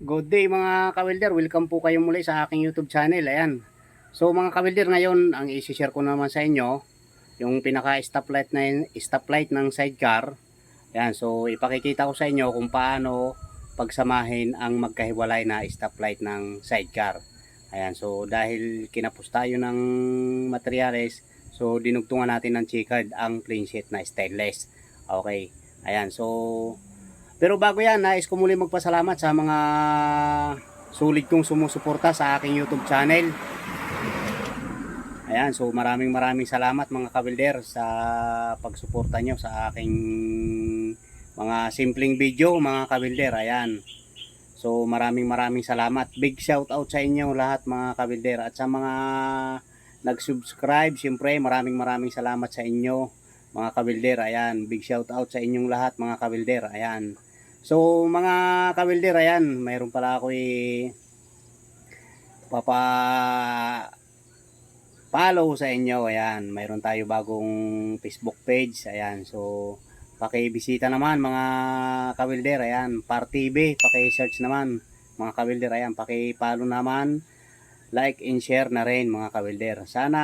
Good day mga kawilder, welcome po kayo muli sa aking YouTube channel. Ayan. So mga kawilder, ngayon ang i-share ko naman sa inyo yung pinaka stoplight na stoplight ng sidecar. Ayan, so ipakikita ko sa inyo kung paano pagsamahin ang magkahiwalay na stoplight ng sidecar. Ayan, so dahil kinapos tayo ng materyales, so dinugtungan natin ng chicard ang clean sheet na stainless. Okay. Ayan, so pero bago yan, nais ko muli magpasalamat sa mga sulit kong sumusuporta sa aking YouTube channel. Ayan, so maraming maraming salamat mga kabilder sa pagsuporta nyo sa aking mga simpleng video mga kabilder. Ayan. So maraming maraming salamat. Big shout out sa inyo lahat mga kabilder at sa mga nag-subscribe, siyempre maraming maraming salamat sa inyo mga kabilder. Ayan, big shout out sa inyong lahat mga kabilder. Ayan. So mga kabilder, ayan, mayroon pala ako i papa follow sa inyo. Ayan, mayroon tayo bagong Facebook page. Ayan, so pakibisita naman mga kabilder. Ayan, Par TV, paki-search naman mga kabilder. Ayan, paki-follow naman. Like and share na rin mga kabilder. Sana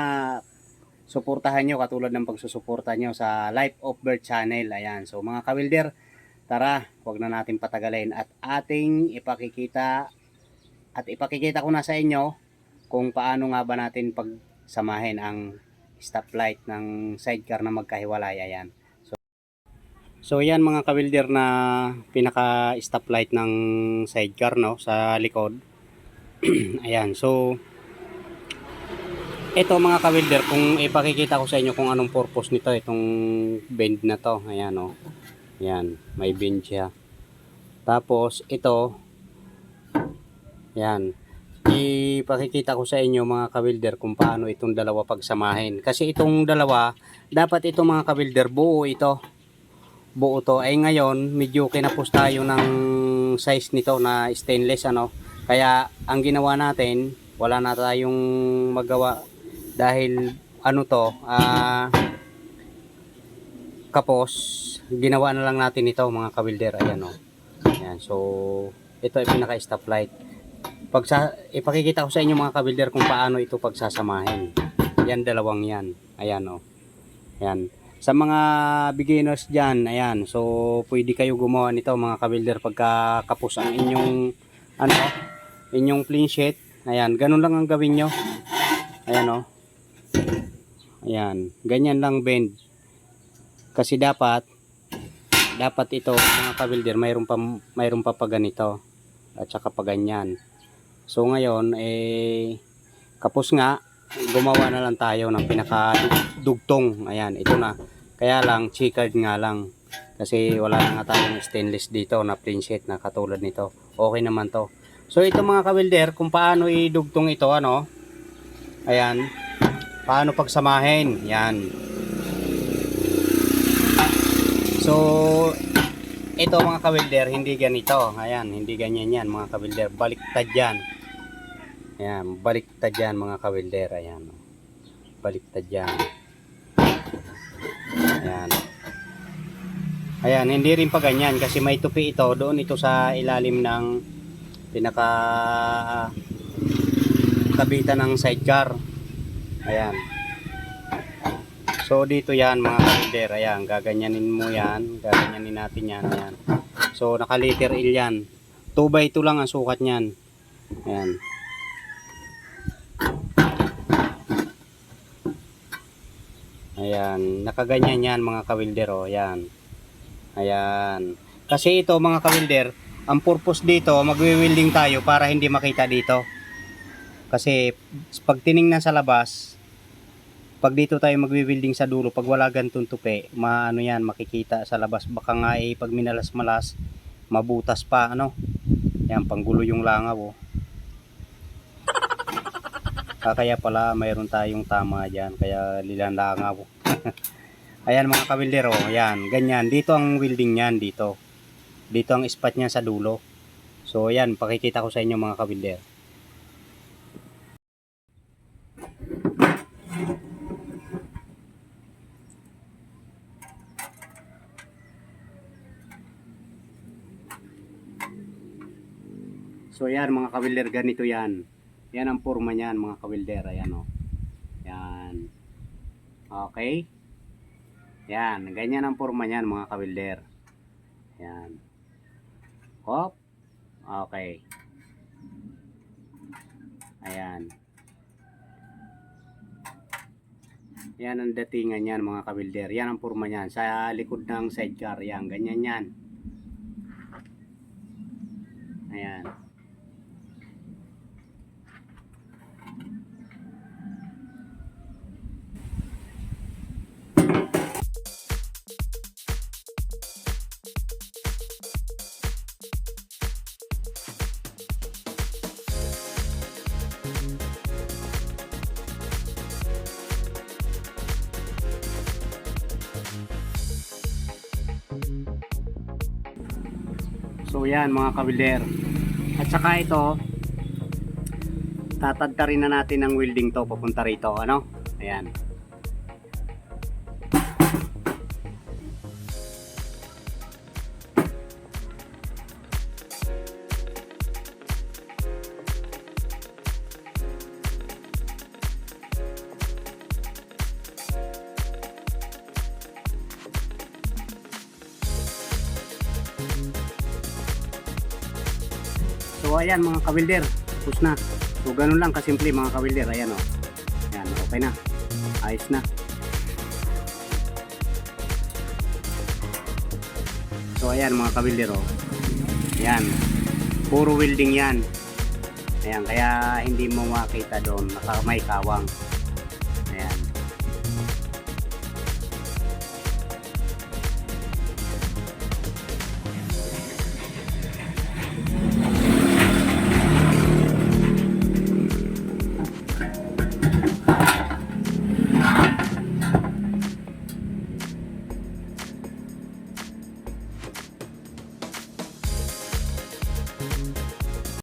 suportahan nyo katulad ng pagsusuporta nyo sa Life of Bird channel. Ayan, so mga kabilder, Tara, wag na natin patagalin at ating ipakikita at ipakikita ko na sa inyo kung paano nga ba natin pagsamahin ang stoplight ng sidecar na magkahiwalay. Ayan. So, so yan mga kawilder na pinaka stoplight ng sidecar no sa likod. Ayan. So ito mga kawilder kung ipakikita ko sa inyo kung anong purpose nito itong bend na to. Ayan oh. Yan, may bin siya. Tapos, ito, yan, ipakikita ko sa inyo mga kabilder kung paano itong dalawa pagsamahin. Kasi itong dalawa, dapat itong mga kabilder, buo ito. Buo to. Ay ngayon, medyo kinapos tayo ng size nito na stainless, ano. Kaya, ang ginawa natin, wala na tayong magawa dahil, ano to, ah, kapos, ginawa na lang natin ito mga kawilder ayan o ayan, so ito ay pinaka stoplight pag sa, ipakikita ko sa inyo mga kawilder kung paano ito pagsasamahin. Yan dalawang yan. Ayan o ayan. Sa mga beginners dyan ayan. So pwede kayo gumawa nito mga kawilder pagka kapos ang inyong ano inyong clean sheet. Ayan ganun lang ang gawin nyo. Ayan o ayan. Ganyan lang bend kasi dapat dapat ito mga kabilder mayroon pa mayroon pa pa ganito. At saka pa ganyan. So ngayon eh kapos nga gumawa na lang tayo ng pinaka dugtong ayan ito na. Kaya lang chicard nga lang. Kasi wala na nga tayong stainless dito na plain sheet na katulad nito. Okay naman to. So ito mga kabilder kung paano idugtong ito ano? Ayan. Paano pagsamahin? Yan So, ito mga kawilder, hindi ganito. Ayan, hindi ganyan yan mga kawilder. Baliktad yan. Ayan, baliktad yan mga kawilder. Ayan. Baliktad yan. Ayan. Ayan, hindi rin pa ganyan kasi may tupi ito. Doon ito sa ilalim ng pinaka kabitan ng sidecar. Ayan. So dito yan mga kalider, ayan, gaganyanin mo yan, gaganyanin natin yan, ayan. So naka liter L yan. 2 by 2 lang ang sukat niyan. Ayan. Ayan, nakaganyan yan mga kawilder, oh, ayan. Ayan. Kasi ito mga kawilder, ang purpose dito, magwi-welding tayo para hindi makita dito. Kasi pag tiningnan sa labas, pag dito tayo magwi-welding sa dulo, pag wala gantong tupi, maano yan, makikita sa labas. Baka nga eh, pag minalas-malas, mabutas pa, ano. Yan, panggulo yung langaw, oh. Ah, kaya pala, mayroon tayong tama dyan, kaya lilang langaw. Ayan mga kawildero, yan, ganyan. Dito ang welding niyan, dito. Dito ang spot niya sa dulo. So, yan, pakikita ko sa inyo mga kawilder. So yan mga kawilder, ganito yan. Yan ang forma niyan mga kawilder. Ayan o. Yan. Okay. Yan. Ganyan ang forma niyan mga kawilder. Yan. Hop. Okay. Ayan. Yan ang datingan yan mga kawilder. Yan ang forma niyan. Sa likod ng sidecar. Yan. Ganyan yan. Ayan. So yan mga kabilder. At saka ito, tatadta rin na natin ng welding to papunta rito. Ano? Ayan. So ayan mga kabilder, tapos na. So ganun lang kasimple mga kabilder, ayan o. Ayan, okay na. Ayos na. So ayan mga kabilder o. Ayan. Puro welding yan. Ayan, kaya hindi mo makita doon, may kawang.